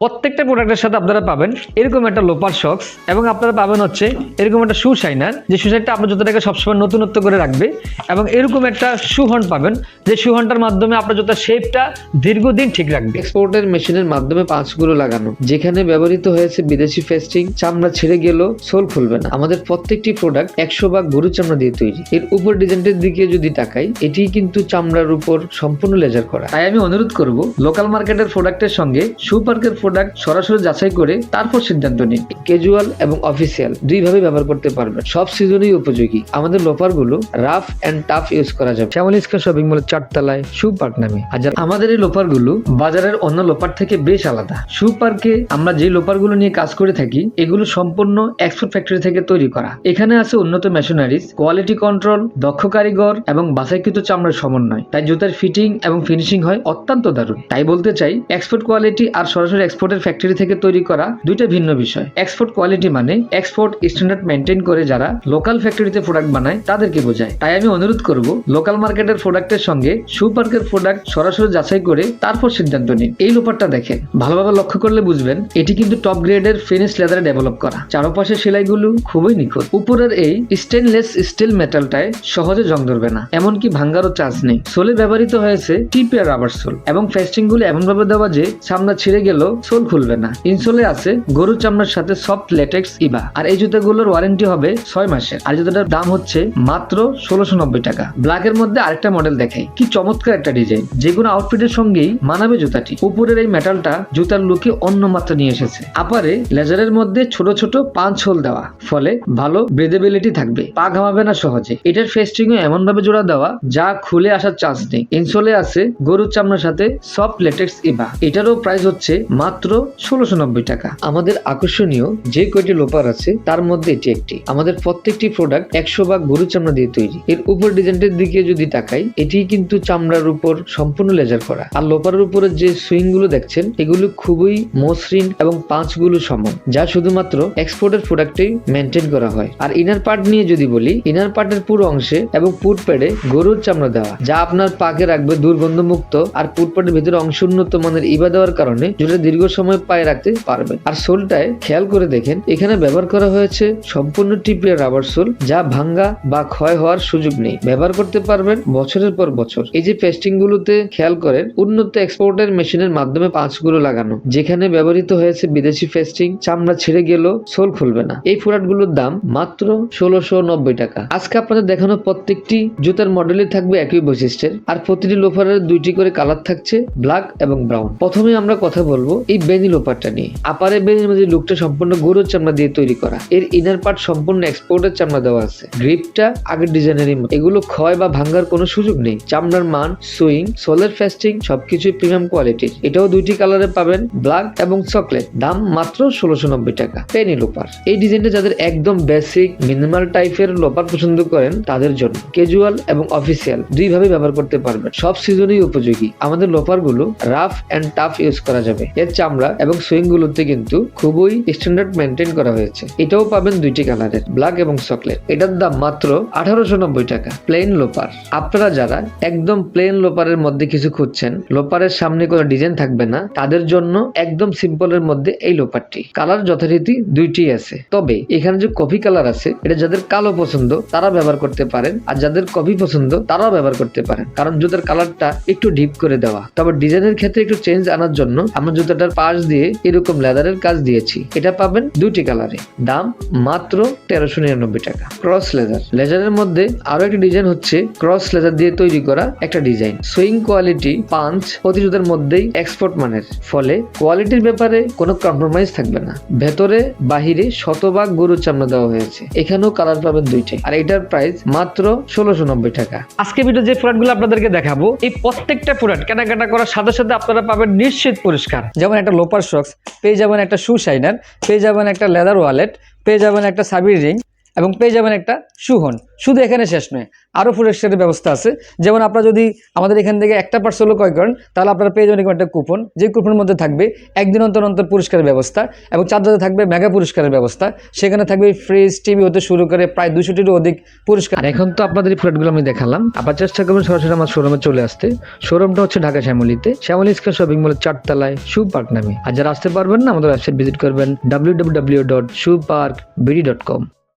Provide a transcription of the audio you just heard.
প্রত্যেকটা প্রোডাক্টের সাথে আপনারা পাবেন এরকম একটা লোপার শক্স এবং আপনারা পাবেন হচ্ছে এরকম একটা শু শাইনার যে শু শাইনটা আপনার জুতাটাকে সবসময় নতুনত্ব করে রাখবে এবং এরকম একটা শু হন্ড পাবেন যে শু হন্ডটার মাধ্যমে আপনার জুতার শেপটা দীর্ঘদিন ঠিক রাখবে। এক্সপোর্টের মেশিনের মাধ্যমে পাঁচগুলো লাগানো যেখানে ব্যবহৃত হয়েছে বিদেশি ফেস্টিং চামড়া ছেড়ে গেল সোল খুলবে না। আমাদের প্রত্যেকটি প্রোডাক্ট একশো ভাগ গরু চামড়া দিয়ে তৈরি। এর উপর ডিজাইনটির দিকে যদি তাকাই এটি কিন্তু চামড়ার উপর সম্পূর্ণ লেজার করা। তাই আমি অনুরোধ করব লোকাল মার্কেটের প্রোডাক্টের সঙ্গে শু পার্কের প্রোডাক্ট সরাসরি যাচাই করে তারপর সিদ্ধান্ত নিন। ক্যাজুয়াল এবং অফিসিয়াল দুইভাবে ব্যবহার করতে পারবেন। সব সিজনেই উপযোগী। আমাদের লোফারগুলো রাফ এন্ড টাফ ইউজ করা যাবে। শ্যামল ইস্কা শপিং মলের চারতলায় শু পার্ক নামে। আমাদের এই লোপারগুলো বাজারের অন্য লোপার থেকে বেশ আলাদা। শু পার্কে আমরা যে লোপারগুলো নিয়ে কাজ করে থাকি, এগুলো সম্পূর্ণ এক্সপোর্ট ফ্যাক্টরি থেকে তৈরি করা। এখানে আছে উন্নত মেশিনারিজ কোয়ালিটি কন্ট্রোল দক্ষ কারিগর এবং বাছাইকৃত চামড়ার সমন্বয়। তাই জুতার ফিটিং এবং ফিনিশিং হয় অত্যন্ত দারুণ। তাই বলতে চাই এক্সপোর্ট কোয়ালিটি আর সরাসরি এক্সপোর্টের ফ্যাক্টরি থেকে তৈরি করা দুইটা ভিন্ন বিষয়। এক্সপোর্ট কোয়ালিটি মানে এক্সপোর্ট স্ট্যান্ডার্ড মেনটেন করে যারা লোকাল ফ্যাক্টরিতে প্রোডাক্ট বানায় তাদেরকে বোঝায়। তাই আমি অনুরোধ করব লোকাল মার্কেটের প্রোডাক্টের সঙ্গে শু পার্কের প্রোডাক্ট সরাসরি যাচাই করে তারপর সিদ্ধান্ত নিন। এই লোপারটা দেখেন। ভালোভাবে লক্ষ্য করলে বুঝবেন, এটি কিন্তু টপ গ্রেডের ফিনিশ লেদারে ডেভেলপ করা। চারপাশের সেলাইগুলো খুবই নিখুঁত। উপরের এই স্টেনলেস স্টিল মেটালটায় সহজে জং ধরবে না, এমনকি ভাঙ্গারও চান্স নেই। সোলে ব্যবহৃত হয়েছে টিপিয়ার রাবার সোল এবং ফেস্টিংগুলো এমন ভাবে দেওয়া যে চামড়া ছিঁড়ে গেলেও সোল খুলবে না। ইনসোলে আছে গরুর চামড়ার সাথে সফট লেটেক্স ইবা। আর এই জুতাগুলোর ওয়ারেন্টি হবে ছয় মাসের। আর জুতাটার দাম হচ্ছে মাত্র ষোলোশো নব্বই টাকা। ব্ল্যাক এর মধ্যে আরেকটা মডেল দেখাই। কি চমৎকার একটা ডিজাইন যে কোনো আউটফিটের সঙ্গেই মানাবে জুতাটি। উপরের এই মেটালটা জুতার লুকে অন্য মাত্রা নিয়ে এসেছে। আপারে লেজারের মধ্যে ছোট ছোট পাঁচ হোল দেওয়া। ফলে ভালো ব্রেদেবিলিটি থাকবে। পা ঘামাবে না সহজে। এটার ফেস্টিং এমন ভাবে জোড়া দেওয়া, যা খুলে আসার চান্স নেই। ইনসোলে আছে গরুর চামড়ার সাথে সফট লেটেক্স ইবা। এটারও প্রাইস হচ্ছে মাত্র ষোলোশো নব্বই টাকা। আমাদের আকর্ষণীয় যে কয়টি লোপার আছে, তার মধ্যে এটি একটি। আমাদের প্রত্যেকটি প্রোডাক্ট একশো ভাগ গরু চামড়া দিয়ে তৈরি। এর উপর ডিজাইনটির দিকে যদি তাকাই, এটি কিন্তু চামড়ার উপর সম্পূর্ণ লেজার করা। আর লোপারের উপরে যে সুইংগুলো দেখছেন, এগুলো খুবই মসৃণ এবং পাঁচগুলো সমান, যা শুধুমাত্র এক্সপোর্টের প্রোডাক্টেই মেনটেন করা হয়। আর ইনার পার্ট নিয়ে যদি বলি ইনার পার্টের পুরো অংশে এবং পুট প্যাডে গরুর চামড়া দেওয়া, যা আপনার পাকে রাখবে দুর্গন্ধ মুক্ত আর পুট প্যাডের ভিতরে অংশ উন্নত মানের ইবা দেওয়ার কারণে, যেটা দীর্ঘ সময় পায়ে রাখতে পারবেন। আর সোলটায় খেয়াল করে দেখেন, এখানে ব্যবহার করা হয়েছে সম্পূর্ণ টিপিয়ার রাবার সোল, যা ভাঙ্গা বা ক্ষয় হওয়ার সুযোগ নেই। ব্যবহার করতে পারবেন বছরের পর বছর। এই যে পেস্টিং গুলোতে খেয়াল করেন, উন্নত এক্সপোর্টের মেশিনের মাধ্যমে পাঁচগুলো লাগানো, যেখানে ব্যবহৃত হয়েছে বিদেশি ফেস্টিং চামড়া ছেড়ে গেলেও সোল খুলবে না। এই প্রোডাক্টগুলোর দাম মাত্র ষোলোশো নব্বই টাকা। আজকে আপনাদের দেখানো প্রত্যেকটি জুতার মডেলই থাকবে একই বৈশিষ্ট্যের, আর প্রতিটি লোফারের দুইটি করে কালার থাকছে ব্ল্যাক এবং ব্রাউন। প্রথমে আমরা কথা বলব এই বেনি লোফারটা নিয়ে আপারে বেনির মধ্যে লুকটা সম্পূর্ণ গরুর চামড়া দিয়ে তৈরি করা। এর ইনার পার্ট সম্পূর্ণ এক্সপোর্টের চামড়া দেওয়া আছে। গ্রিপটা আগের ডিজাইনেরই মতো এগুলো ক্ষয় বা ভাঙ্গার কোনো সুযোগ নেই। চামড়ার মান সুইং সোলার ফেস্টিং সবকিছুই প্রিমিয়াম কোয়ালিটির এটাও দুইটি কালারে পাবেন ব্ল্যাক এবং চকলেট দাম মাত্র ষোলোশো নব্বই টাকা। পেনি লোপার এই ডিজাইনটা যাদের একদম বেসিক মিনিমাল টাইপের লোপার পছন্দ করেন, তাদের জন্য। ক্যাজুয়াল এবং অফিসিয়াল দুইভাবে ব্যবহার করতে পারবেন। সব সিজনেই উপযোগী। আমাদের লোপারগুলো রাফ এন্ড টাফ ইউজ করা যাবে। এর চামড়া এবং সুইং গুলোতে কিন্তু খুবই স্ট্যান্ডার্ড মেনটেন করা হয়েছে। এটাও পাবেন দুইটি কালারের ব্ল্যাক এবং চকলেট এটার দাম মাত্র আঠারোশো নব্বই টাকা প্লেন লোপার আপনারা যারা একদম প্লেন লোপারের মধ্যে কিছু খুঁজছেন লোপারের সামনে কোনো ডিজাইন থাকবে না, তাদের জন্য একদম সিম্পলের মধ্যে এই লোপারটি কালার যথারীতি দুইটি আছে। তবে এখানে যে কফি কালার আছে, এটা যাদের কালো পছন্দ, তারা ব্যবহার করতে পারেন। আর যাদের কফি পছন্দ, তারাও ব্যবহার করতে পারেন। কারণ জুতার কালারটা একটু ডিপ করে দেওয়া। তবে ডিজাইনের ক্ষেত্রে একটু চেঞ্জ আনার জন্য আমরা জুতাটার পাশ দিয়ে এরকম লেদারের কাজ দিয়েছি। এটা পাবেন দুইটি কালারে দাম মাত্র তেরোশো নিরানব্বই টাকা। ক্রস লেদার লেজারের মধ্যে আরও একটা ডিজাইন হচ্ছে ক্রস লেজার দিয়ে তৈরি করা একটা ডিজাইন সুইং কোয়ালিটি পাঞ্চ প্রতি জুতার মধ্যেই এক্সপোর্ট মানের। ফলে কোয়ালিটির ব্যাপারে কোনো কম্প্রোমাইজ থাকবে না। ভেতরে, বাহিরে শতভাগ গরুর চামড়া দেওয়া হয়েছে। এখানেও কালার পাবেন দুইটাই আর এটার প্রাইস মাত্র ষোলোশো নব্বই টাকা। আজকে ভিডিও যে প্রোডাক্টগুলো আপনাদেরকে দেখাবো, এই প্রত্যেকটা প্রোডাক্ট কেনাকাটা করার সাথে সাথে আপনারা পাবেন নিশ্চিত পরিষ্কার। যেমন একটা লোপার সক্স পেয়ে যাবেন একটা শু শাইনার পেয়ে যাবেন একটা লেদার ওয়ালেট পেয়ে যাবেন একটা সাবির রিং এবং পেয়ে যাবেন একটা সুহন। শুধু এখানে শেষ নয় আরও পুরস্কারের ব্যবস্থা আছে। যেমন আপনারা যদি আমাদের এখান থেকে একটা পার্সেলও ক্রয় করেন, তাহলে আপনারা পেয়ে যাবেন একটা কুপন যে কুপনের মধ্যে থাকবে একদিন অন্তর অন্তর পুরস্কারের ব্যবস্থা এবং চার্জারে থাকবে মেগা পুরস্কারের ব্যবস্থা। সেখানে থাকবে ফ্রিজ টিভি হতে শুরু করে প্রায় দুশোটিরও অধিক পুরস্কার। এখন তো আপনাদের এই প্রোডাক্টগুলো আমি দেখালাম। আবার চেষ্টা করবেন সরাসরি আমার শোরুমে চলে আসতে। শোরুমটা হচ্ছে ঢাকা শ্যামলিতে। শ্যামলি স্কোয়ার শপিং মলের চারতলায় শু পার্ক নামে। আর যারা আসতে পারবেন না, আমাদের ওয়েবসাইট ভিজিট করবেন W W W dot shoe park BD dot com